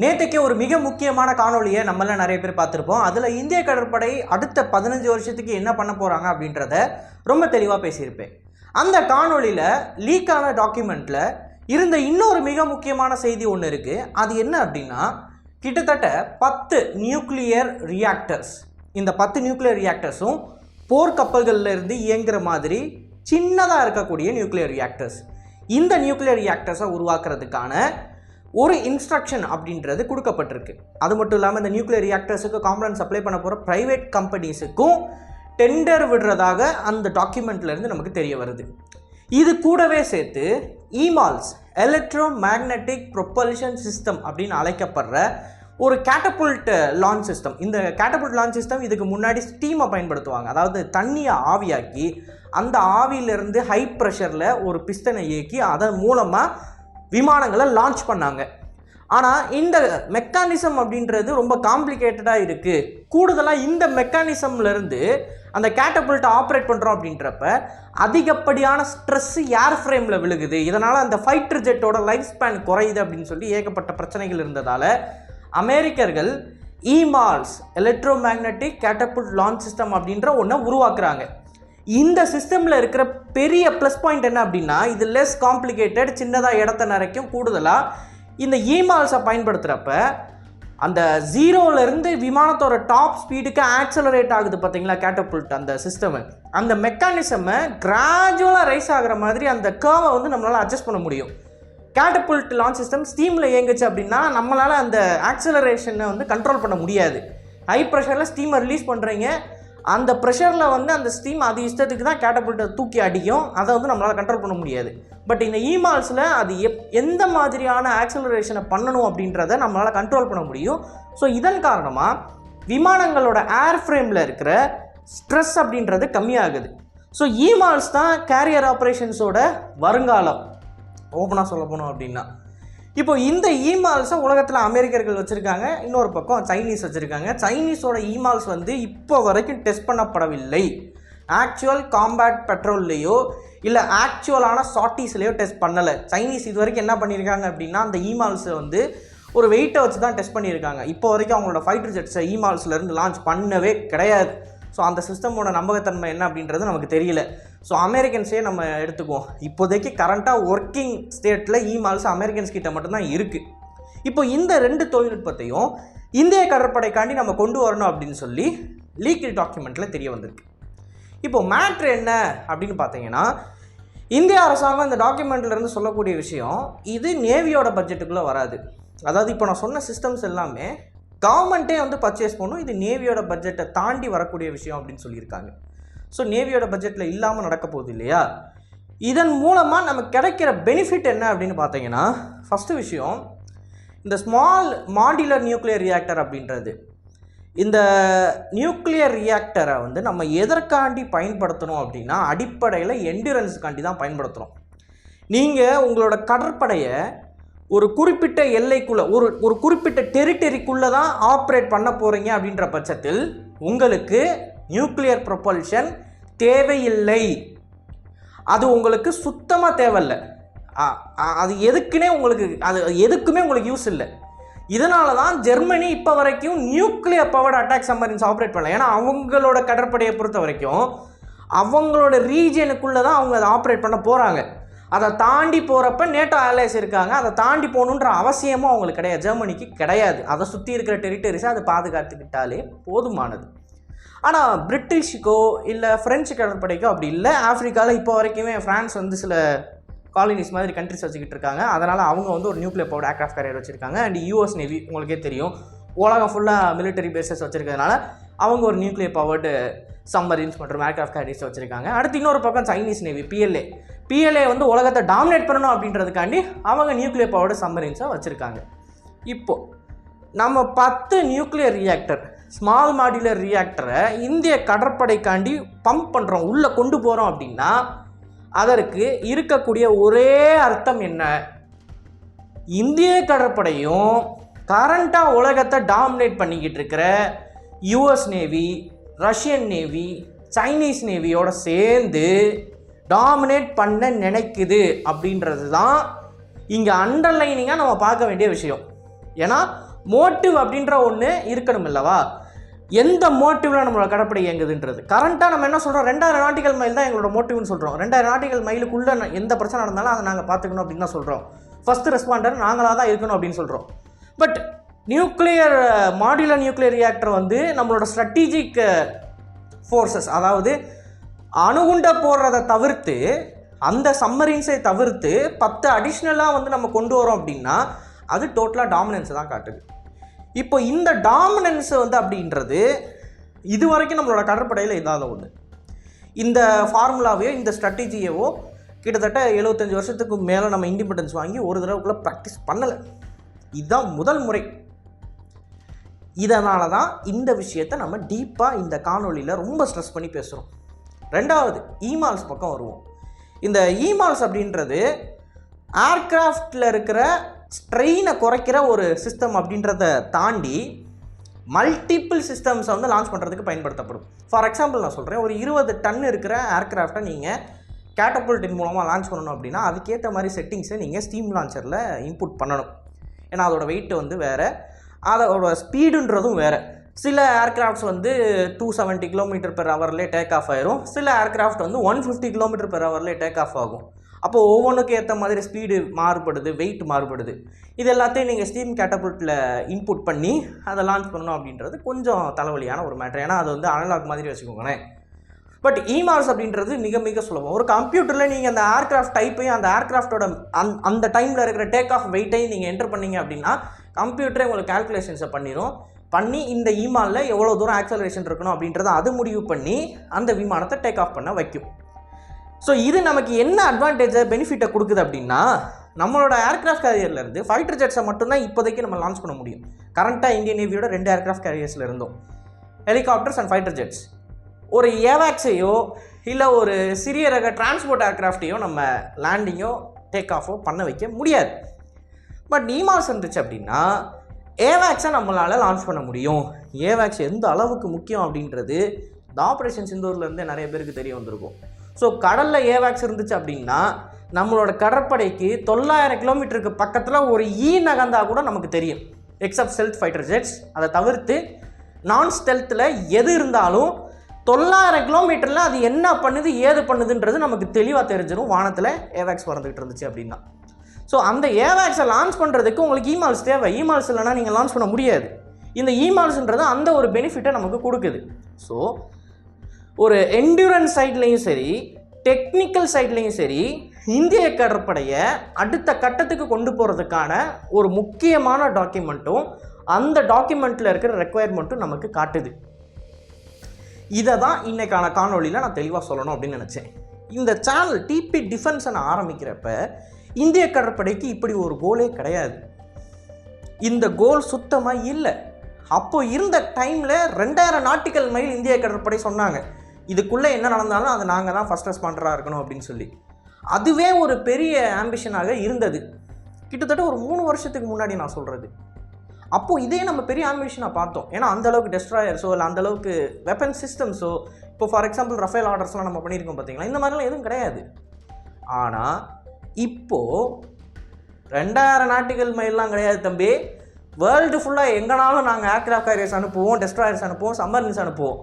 நேற்றுக்கே ஒரு மிக முக்கியமான காணொலியை நம்மளாம் நிறைய பேர் பார்த்துருப்போம். அதில் இந்திய கடற்படை அடுத்த பதினஞ்சு வருஷத்துக்கு என்ன பண்ண போகிறாங்க அப்படின்றத ரொம்ப தெளிவாக பேசியிருப்பேன். அந்த காணொலியில் லீக்கான டாக்குமெண்ட்டில் இருந்த இன்னொரு மிக முக்கியமான செய்தி ஒன்று இருக்குது அது என்ன அப்படின்னா கிட்டத்தட்ட பத்து நியூக்ளியர் ரியாக்டர்ஸ் இந்த பத்து நியூக்ளியர் ரியாக்டர்ஸும் போர்க்கப்பல்கள்ல இருந்து மாதிரி சின்னதாக இருக்கக்கூடிய நியூக்ளியர் ரியாக்டர்ஸ் இந்த நியூக்ளியர் ரியாக்டர்ஸை உருவாக்குறதுக்கான ஒரு இன்ஸ்ட்ரக்ஷன் அப்படின்றது கொடுக்கப்பட்டிருக்கு. அது மட்டும் இல்லாமல் இந்த நியூக்ளியர் ரியாக்டர்ஸுக்கு காம்பனன்ஸ் சப்ளை பண்ண போகிற ப்ரைவேட் கம்பெனிஸுக்கும் டெண்டர் விடுறதாக அந்த டாக்குமெண்ட்லேருந்து நமக்கு தெரிய வருது. இது கூடவே சேர்த்து EMALS electro magnetic propulsion system அப்படின்னு அழைக்கப்படுற ஒரு கேட்டபுல்ட் லான்ச் சிஸ்டம் இந்த கேட்டபுல்ட் லான்ச் சிஸ்டம் இதுக்கு முன்னாடி ஸ்டீமை பயன்படுத்துவாங்க. அதாவது தண்ணியை ஆவியாக்கி அந்த ஆவியிலிருந்து ஹை ப்ரெஷரில் ஒரு பிஸ்தனை இயக்கி அதன் மூலமாக விமானங்களை லான்ச் பண்ணாங்க. ஆனால் இந்த மெக்கானிசம் அப்படின்றது ரொம்ப காம்ப்ளிகேட்டடாக இருக்குது கூடுதலாக இந்த மெக்கானிசம்லேருந்து அந்த கேட்டபிள்ட்டை ஆப்ரேட் பண்ணுறோம் அப்படின்றப்ப அதிகப்படியான ஸ்ட்ரெஸ் ஏர் ஃப்ரேமில் விழுகுது. இதனால் அந்த ஃபைட்டர் ஜெட்டோட லைஃப் ஸ்பேன் குறையுது அப்படின்னு சொல்லி ஏகப்பட்ட பிரச்சனைகள் இருந்ததால் அமெரிக்கர்கள் EMALS electromagnetic catapult launch system அப்படின்ற ஒன்றை உருவாக்குறாங்க. இந்த சிஸ்டமில் இருக்கிற பெரிய ப்ளஸ் பாயிண்ட் என்ன அப்படின்னா இது லெஸ் காம்ப்ளிகேட்டட் சின்னதாக இடத்த நிறைக்கும் கூடுதலாக இந்த இமால்ஸை பயன்படுத்துகிறப்ப அந்த ஜீரோலேருந்து விமானத்தோட டாப் ஸ்பீடுக்கு ஆக்சலரேட் ஆகுது பார்த்தீங்களா கேட்டபுல்ட் அந்த சிஸ்டமு அந்த மெக்கானிசமை கிராஜுவலாக ரைஸ் ஆகிற மாதிரி அந்த கேர்வை வந்து நம்மளால் அட்ஜஸ்ட் பண்ண முடியும். கேட்டபுல்ட் லான்ச் சிஸ்டம் ஸ்டீமில் இயங்குச்சு அப்படின்னா நம்மளால் அந்த ஆக்சலரேஷனை வந்து கண்ட்ரோல் பண்ண முடியாது. ஹை ப்ரெஷரில் ஸ்டீமை ரிலீஸ் பண்ணுறீங்க அந்த ப்ரெஷரில் வந்து அந்த ஸ்டீம் அது இஷ்டத்துக்கு தான் கேட்டபுல்ட்டை தூக்கி அடிக்கும். அதை வந்து நம்மளால் கண்ட்ரோல் பண்ண முடியாது. பட் இந்த இமால்ஸில் அது எப் எந்த மாதிரியான ஆக்சலரேஷனை பண்ணணும் அப்படின்றத நம்மளால் கண்ட்ரோல் பண்ண முடியும். ஸோ இதன் காரணமாக விமானங்களோட ஏர் ஃப்ரேமில் இருக்கிற ஸ்ட்ரெஸ் அப்படின்றது கம்மியாகுது. ஸோ இமால்ஸ் தான் கேரியர் ஆப்ரேஷன்ஸோட வருங்காலம். ஓப்பனாக சொல்ல போனோம் அப்படின்னா. இப்போ இந்த இமால்ஸை உலகத்தில் அமெரிக்கர்கள் வச்சுருக்காங்க இன்னொரு பக்கம் சைனீஸ் வச்சுருக்காங்க. சைனீஸோட இமால்ஸ் வந்து இப்போ வரைக்கும் டெஸ்ட் பண்ணப்படவில்லை. ஆக்சுவல் காம்பேட் பெட்ரோல்லையோ இல்லை ஆக்சுவலான சாட்டிஸ்லேயோ டெஸ்ட் பண்ணலை. சைனீஸ் இது வரைக்கும் என்ன பண்ணியிருக்காங்க அப்படின்னா அந்த இமால்ஸை வந்து ஒரு வெயிட்டை வச்சு தான் டெஸ்ட் பண்ணியிருக்காங்க இப்போ வரைக்கும் அவங்களோட ஃபைட்டர் ஜெட்ஸை இமால்ஸ்லேருந்து லான்ச் பண்ணவே கிடையாது. ஸோ அந்த சிஸ்டமோட நம்பகத்தன்மை என்ன அப்படின்றது நமக்கு தெரியல. ஸோ அமெரிக்கன்ஸே நம்ம எடுத்துக்குவோம். இப்போதைக்கு கரண்ட்டாக ஒர்க்கிங் ஸ்டேட்டில் இமால்ஸ் அமெரிக்கன்ஸ் கிட்ட மட்டும்தான் இருக்குது இப்போ இந்த ரெண்டு தொழில்நுட்பத்தையும் இந்திய கடற்படைக்காண்டி நம்ம கொண்டு வரணும் அப்படின்னு சொல்லி லீக்கல் டாக்குமெண்ட்டில் தெரிய வந்திருக்கு. இப்போ மேட்ரு என்ன அப்படின்னு பார்த்தீங்கன்னா இந்திய அரசாங்கம் இந்த டாக்குமெண்ட்லேருந்து இருந்து சொல்லக்கூடிய விஷயம் இது நேவியோட பட்ஜெட்டுக்குள்ளே வராது. அதாவது இப்போ நான் சொன்ன சிஸ்டம்ஸ் எல்லாமே கவர்மெண்ட்டே வந்து பர்ச்சேஸ் பண்ணும் இது நேவியோட பட்ஜெட்டை தாண்டி வரக்கூடிய விஷயம் அப்படின்னு சொல்லியிருக்காங்க. ஸோ நேவியோட பட்ஜெட்டில் இல்லாமல் நடக்க போகுது இல்லையா? இதன் மூலமாக நமக்கு கிடைக்கிற பெனிஃபிட் என்ன அப்படின்னு பார்த்தீங்கன்னா ஃபஸ்ட்டு விஷயம் இந்த ஸ்மால் மாடியுலர் நியூக்ளியர் ரியாக்டர் அப்படின்றது. இந்த நியூக்ளியர் ரியாக்டரை வந்து நம்ம எதற்காண்டி பயன்படுத்தணும் அப்படின்னா அடிப்படையில் எண்டிரன்ஸுக்காண்டி தான் பயன்படுத்துகிறோம் நீங்கள் உங்களோட கடற்படையை ஒரு குறிப்பிட்ட எல்லைக்குள்ளே ஒரு ஒரு குறிப்பிட்ட டெரிட்டரிக்குள்ளே தான் ஆப்ரேட் பண்ண போகிறீங்க அப்படின்ற பட்சத்தில் உங்களுக்கு நியூக்ளியர் ப்ரொபல்ஷன் தேவையில்லை. அது உங்களுக்கு சுத்தமாக தேவையில்ல. அது எதுக்குனே உங்களுக்கு அது எதுக்குமே உங்களுக்கு யூஸ் இல்லை. இதனால தான் ஜெர்மனி இப்போ வரைக்கும் nuclear powered attack submarines operate பண்ணல. ஏன்னா அவங்களோட கடற்படையை பொறுத்த வரைக்கும் அவங்களோட ரீஜனுக்குள்ளே தான் அவங்க அதை ஆப்ரேட் பண்ண போகிறாங்க அதை தாண்டி போகிறப்ப நேட்டோ allies இருக்காங்க. அதை தாண்டி போகணுன்ற அவசியமும் அவங்களுக்கு கிடையாது. ஜெர்மனிக்கு கிடையாது. அதை சுற்றி இருக்கிற டெரிட்டரிஸை அதை பாதுகாத்துக்கிட்டாலே போதுமானது. ஆனால் பிரிட்டிஷுக்கோ இல்லை ஃப்ரெஞ்சு கடற்படைக்கோ அப்படி இல்லை. ஆஃப்ரிக்காவில் இப்போ வரைக்குமே ஃப்ரான்ஸ் வந்து சில காலனிஸ் மாதிரி கண்ட்ரிஸ் வச்சுக்கிட்டு இருக்காங்க. அதனால் அவங்க வந்து ஒரு நியூக்ளியர் பவர் ஏர்க்ராஃப்ட் கேரியர் வச்சுருக்காங்க. அண்ட் யூஎஸ் நேவி உங்களுக்கே தெரியும். உலகம் ஃபுல்லாக மிலிட்டரி பேசஸ் வச்சுருக்கிறதுனால அவங்க ஒரு நியூக்ளியர் பவர்டு சம்மரின்ஸ் மற்றும் ஏர்க்ராஃப்ட் கேரியர்ஸ் வச்சுருக்காங்க. அடுத்து இன்னொரு பக்கம் சைனீஸ் நேவி பிஎல்ஏ பிஎல்ஏ வந்து உலகத்தை டாமினேட் பண்ணணும் அப்படின்றதுக்காண்டி அவங்க நியூக்ளியர் பவர்டு சம்மரின்ஸை வச்சுருக்காங்க. இப்போது நம்ம பத்து நியூக்ளியர் ரியாக்டர் ஸ்மால் மாடியுலர் ரியாக்டரை இந்திய கடற்படைக்காண்டி பம்ப் பண்ணுறோம் உள்ளே கொண்டு போகிறோம் அப்படின்னா அதற்கு இருக்கக்கூடிய ஒரே அர்த்தம் என்ன? இந்திய கடற்படையும் கரண்ட்டாக உலகத்தை டாமினேட் பண்ணிக்கிட்டு இருக்கிற US navy Russian navy Chinese நேவியோட சேர்ந்து டாமினேட் பண்ண நினைக்குது அப்படின்றது தான் இங்கே அண்டர்லைனிங்காக நம்ம பார்க்க வேண்டிய விஷயம். ஏன்னா மோட்டிவ் அப்படின்ற ஒன்று இருக்கணும் இல்லவா? எந்த மோட்டிவில் நம்மளோட கடற்படை இயங்குதுன்றது? கரண்ட்டாக நம்ம என்ன சொல்கிறோம் ரெண்டாயிரம் நாட்டிகள் மைல் தான் எங்களோட மோட்டிவ்னு சொல்கிறோம் ரெண்டாயிரம் நாட்டிகள் மைலுக்குள்ளே எந்த பிரச்சனை நடந்தாலும் அதை நாங்கள் பார்த்துக்கணும் அப்படின்னு தான் சொல்கிறோம் ஃபஸ்ட்டு ரெஸ்பாண்டர் நாங்களாக தான் இருக்கணும் அப்படின்னு சொல்கிறோம் but nuclear modular nuclear reactor வந்து நம்மளோட ஸ்ட்ராட்டஜிக் ஃபோர்ஸஸ் uh, அதாவது அணுகுண்டை போடுறதை தவிர்த்து அந்த சம்மரின்ஸை தவிர்த்து பத்து அடிஷ்னலாக வந்து நம்ம கொண்டு வரோம் அப்படின்னா அது டோட்டலாக டாமினன்ஸை தான் காட்டுது. இப்போ இந்த டாமினன்ஸ் வந்து அப்படின்றது இது வரைக்கும் நம்மளோட கடற்படையில் இல்லாத ஒன்று இந்த ஃபார்முலாவையோ இந்த ஸ்ட்ராட்டஜியவோ கிட்டத்தட்ட எழுபத்தஞ்சி வருஷத்துக்கு மேலே நம்ம இண்டிபெண்டன்ஸ் வாங்கி ஒரு தடவைக்குள்ளே ப்ராக்டிஸ் பண்ணலை. இதுதான் முதல் முறை. இதனால தான் இந்த விஷயத்தை நம்ம டீப்பாக இந்த காணொலியில் ரொம்ப ஸ்ட்ரெஸ் பண்ணி பேசுகிறோம் ரெண்டாவது இமால்ஸ் பக்கம் வருவோம். இந்த இமால்ஸ் அப்படின்றது ஏர்க்ராஃப்டில் இருக்கிற ஸ்ட்ரெயினை குறைக்கிற ஒரு சிஸ்டம் அப்படின்றத தாண்டி மல்டிபிள் சிஸ்டம்ஸை வந்து லான்ச் பண்ணுறதுக்கு பயன்படுத்தப்படும். ஃபார் எக்ஸாம்பிள் நான் சொல்கிறேன் ஒரு இருபது டன் இருக்கிற ஏர்க்ராஃப்டை நீங்கள் கேட்டபுல்டின் மூலமாக லான்ச் பண்ணணும் அப்படின்னா அதுக்கேற்ற மாதிரி செட்டிங்ஸை நீங்கள் ஸ்டீம் லான்ச்சரில் இன்புட் பண்ணணும். ஏன்னா அதோடய வெயிட் வந்து வேறு அதோட ஸ்பீடுன்றதும் வேறு. சில ஏர்க்ராஃப்ட்ஸ் வந்து டூ செவன்ட்டி கிலோமீட்டர் பெர் ஹவர்லேயே டேக் ஆஃப் ஆயிரும். சில ஏர்க்ராஃப்ட் வந்து ஒன் ஃபிஃப்டி கிலோமீட்டர் பெர் ஹவர்லேயே டேக் ஆஃப் ஆகும். அப்போ ஒவ்வொன்றுக்கு ஏற்ற மாதிரி ஸ்பீடு மாறுபடுது வெயிட் மாறுபடுது. இது எல்லாத்தையும் நீங்கள் ஸ்டீம் கேட்டபுல்ட்டில் இன்புட் பண்ணி அதை லான்ச் பண்ணணும் அப்படின்றது கொஞ்சம் தலைவலியான ஒரு மேட்ரு ஏன்னா அது வந்து அனலாக் மாதிரி வச்சுக்கோங்களேன். பட் இமார்ஸ் அப்படின்றது மிக மிக சுலபம். ஒரு கம்ப்யூட்டரில் நீங்கள் அந்த ஏர்க்ராஃப்ட் டைப்பையும் அந்த ஏர்க்ராஃப்டோட அந் அந்த டைமில் இருக்கிற டேக் ஆஃப் வெயிட்டையும் நீங்கள் என்டர் பண்ணீங்க அப்படின்னா கம்ப்யூட்டரே உங்களுக்கு கால்குலேஷன்ஸை பண்ணிடும் பண்ணி இந்த இமாலில் எவ்வளோ தூரம் ஆக்சலரேஷன் இருக்கணும் அப்படின்றத அது முடிவு பண்ணி அந்த விமானத்தை டேக் ஆஃப் பண்ண வைக்கும். ஸோ இது நமக்கு என்ன அட்வான்டேஜை பெனிஃபிட்டை கொடுக்குது அப்படின்னா நம்மளோட ஏர்க்ராஃப்ட் கேரியர்லேருந்து ஃபைட்டர் ஜெட்ஸை மட்டும்தான் இப்போதைக்கு நம்ம லான்ச் பண்ண முடியும். கரண்ட்டாக இந்தியன் நேவியோட ரெண்டு ஏர்க்ராஃப்ட் கேரியர்ஸில் இருந்தோம். ஹெலிகாப்டர்ஸ் அண்ட் ஃபைட்டர் ஜெட்ஸ் ஒரு ஏவாக்ஸையோ இல்லை ஒரு சிறிய ரக டிரான்ஸ்போர்ட் ஏர்க்ராஃப்டையோ நம்ம லேண்டிங்கோ டேக் ஆஃபோ பண்ண வைக்க முடியாது. பட் நீமாஸ் இருந்துச்சு அப்படின்னா ஏவாக்ஸை நம்மளால் லான்ச் பண்ண முடியும். ஏவாக்ஸ் எந்த அளவுக்கு முக்கியம் அப்படின்றது இந்த ஆப்ரேஷன் சிந்தூர்லேருந்தே நிறைய பேருக்கு தெரிய வந்திருக்கும். ஸோ கடலில் ஏவாக்ஸ் இருந்துச்சு அப்படின்னா நம்மளோட கடற்படைக்கு தொள்ளாயிரம் கிலோமீட்டருக்கு பக்கத்தில் ஒரு e ஈ நகந்தா கூட நமக்கு தெரியும். எக்ஸப்ட் ஸ்டெல்த் ஃபைட்டர் ஜெட்ஸ் அதை தவிர்த்து நான் ஸ்டெல்த்தில் எது இருந்தாலும் தொள்ளாயிரம் கிலோமீட்டரில் அது என்ன பண்ணுது ஏது பண்ணுதுன்றது நமக்கு தெளிவாக தெரிஞ்சிடும் வானத்தில் ஏவாக்ஸ் பறந்துக்கிட்டு இருந்துச்சு அப்படின்னா. ஸோ அந்த ஏவாக்ஸை லான்ச் பண்ணுறதுக்கு உங்களுக்கு இமால்ஸ் தேவை. இமால்ஸ் இல்லைனா நீங்கள் லான்ச் பண்ண முடியாது. இந்த இமால்ஸ்ன்றது அந்த ஒரு பெனிஃபிட்டை நமக்கு கொடுக்குது. ஸோ ஒரு என்டூரன்ஸ் சைட்லேயும் சரி டெக்னிக்கல் சைட்லேயும் சரி இந்திய கடற்படையை அடுத்த கட்டத்துக்கு கொண்டு போகிறதுக்கான ஒரு முக்கியமான டாக்குமெண்ட்டும் அந்த டாக்குமெண்ட்டில் இருக்கிற ரெக்குயர்மெண்ட்டும் நமக்கு காட்டுது. இதை தான் இன்றைக்கான காணொலியில் நான் தெளிவாக சொல்லணும் அப்படின்னு நினச்சேன். இந்த சேனல் டிபி டிஃபென்ஸை நான் ஆரம்பிக்கிறப்ப இந்திய கடற்படைக்கு இப்படி ஒரு கோலே கிடையாது. இந்த கோல் சுத்தமாக இல்லை. அப்போ இருந்த டைமில் ரெண்டாயிரம் நாட்டிக்கல் மைல் இந்திய கடற்படை சொன்னாங்க. இதுக்குள்ளே என்ன நடந்தாலும் அதை நாங்கள் தான் ஃபஸ்ட் ரெஸ்பாண்டராக இருக்கணும் அப்படின்னு சொல்லி. அதுவே ஒரு பெரிய ஆம்பிஷனாக இருந்தது. கிட்டத்தட்ட ஒரு மூணு வருஷத்துக்கு முன்னாடி நான் சொல்கிறது அப்போது இதே நம்ம பெரிய ஆம்பிஷனாக பார்த்தோம். ஏன்னா அந்தளவுக்கு டெஸ்ட்ராயர்ஸோ இல்லை அந்த அளவுக்கு வெப்பன் சிஸ்டம்ஸோ இப்போ ஃபார் எக்ஸாம்பிள் ரஃபேல் ஆர்டர்ஸ்லாம் நம்ம பண்ணியிருக்கோம் பார்த்தீங்களா? இந்த மாதிரிலாம் எதுவும் கிடையாது. ஆனால் இப்போது ரெண்டாயிரம் நாட்டுகள் மைல்லாம் கிடையாது தம்பி. வேர்ல்டு ஃபுல்லாக எங்கனாலும் நாங்கள் ஏர்க்ராஃப்ட் கேரியர்ஸ் அனுப்புவோம் டெஸ்ட்ராயர்ஸ் அனுப்புவோம் சம்மர்னிஸ் அனுப்புவோம்.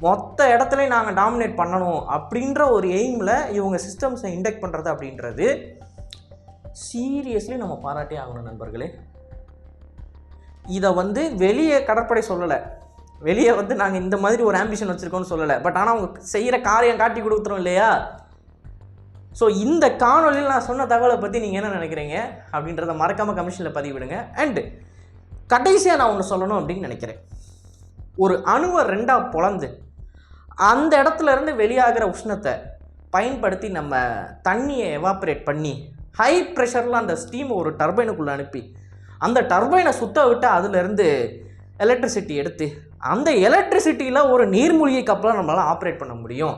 மொத்த இடத்துலையும் நாங்கள் டாமினேட் பண்ணணும் அப்படின்ற ஒரு எய்மில் இவங்க சிஸ்டம்ஸை இண்டெக்ட் பண்ணுறது அப்படின்றது சீரியஸ்லி நம்ம பாராட்டே ஆகணும் நண்பர்களே. இதை வந்து வெளியே கடற்படை சொல்லலை. வெளியே வந்து நாங்கள் இந்த மாதிரி ஒரு ஆம்பிஷன் வச்சுருக்கோம்னு சொல்லலை. பட் ஆனால் அவங்க செய்கிற காரியம் காட்டி கொடுத்துரும் இல்லையா? ஸோ இந்த காணொலியில் நான் சொன்ன தகவலை பற்றி நீங்கள் என்ன நினைக்கிறீங்க அப்படின்றத மறக்காமல் கமிஷனில் பதிவிடுங்க. அண்டு கடைசியாக நான் ஒன்று சொல்லணும் அப்படின்னு நினைக்கிறேன். ஒரு அணுவை ரெண்டாக பொழந்து அந்த இடத்துல இருந்து வெளியாகிற உஷ்ணத்தை பயன்படுத்தி நம்ம தண்ணியை எவாப்ரேட் பண்ணி ஹை ப்ரெஷரில் அந்த ஸ்டீம் ஒரு டர்பைனுக்குள்ளே அனுப்பி அந்த டர்பைனை சுத்த விட்டு அதுலேருந்து எலக்ட்ரிசிட்டி எடுத்து அந்த எலக்ட்ரிசிட்டியில் ஒரு நீர்மூழ்கி கப்பலாக நம்மளால் ஆப்ரேட் பண்ண முடியும்.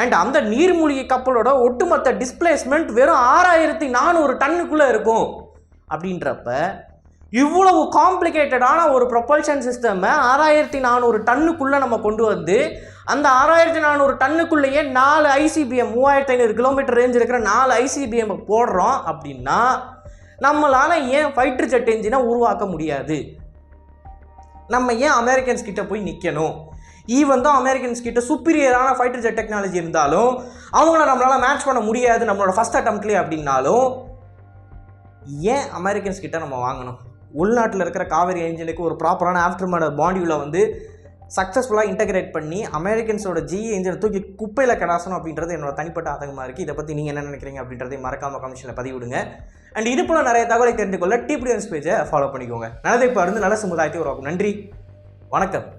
அண்ட் அந்த நீர்மூழ்கி கப்பலோட ஒட்டுமொத்த டிஸ்பிளேஸ்மெண்ட் வெறும் ஆறாயிரத்தி நானூறு டன்னுக்குள்ளே இருக்கும். அப்படின்றப்ப இவ்வளவு காம்ப்ளிகேட்டடான ஒரு ப்ரொபல்ஷன் சிஸ்டமை ஆறாயிரத்தி நானூறு டன்னுக்குள்ளே நம்ம கொண்டு வந்து அந்த ஆறாயிரத்தி நானூறு டன்னுக்குள்ளேயே நாலு ஐசிபிஎம் மூவாயிரத்தி ஐநூறு கிலோமீட்டர் ரேஞ்ச் இருக்கிற நாலு ஐசிபிஎம் போடுறோம் அப்படின்னா நம்மளால் ஏன் ஃபைட்டர் ஜெட் என்ஜினை உருவாக்க முடியாது? நம்ம ஏன் அமெரிக்கன்ஸ் கிட்ட போய் நிற்கணும் ஈவன் தான் அமெரிக்கன்ஸ் கிட்ட சுப்பீரியரான ஃபைட்டர் ஜெட் டெக்னாலஜி இருந்தாலும் அவங்கள நம்மளால் மேட்ச் பண்ண முடியாது நம்மளோட ஃபஸ்ட் அட்டம்ப்ட்லேயே அப்படின்னாலும் ஏன் அமெரிக்கன்ஸ் கிட்ட நம்ம வாங்கணும்? உள்நாட்டில் இருக்கிற காவேரி என்ஜினுக்கு ஒரு ப்ராப்பரான ஆஃப்டர் மேட பாடியில் வந்து சக்ஸஸ்ஃபுல்லாக இன்டகிரேட் பண்ணி அமெரிக்கன்ஸோட ஜி இன்ஜினை தூக்கி குப்பையில் கடாசணும் அப்படின்றது என்னோட தனிப்பட்ட ஆதங்கமாக இருக்குது இதை பற்றி நீங்கள் என்ன நினைக்கிறீங்க அப்படின்றதை மறக்காம கமிஷனில் பதிவிடுங்க. அண்ட் இது போல் நிறைய தகவலை தெரிந்து கொள்ள டிபிடிஎன்ஸ் பேஜை ஃபாலோ பண்ணிக்கோங்க. நல்லதை இப்போ நல்ல சமுதாயத்தை உருவாக்கும். நன்றி. வணக்கம்.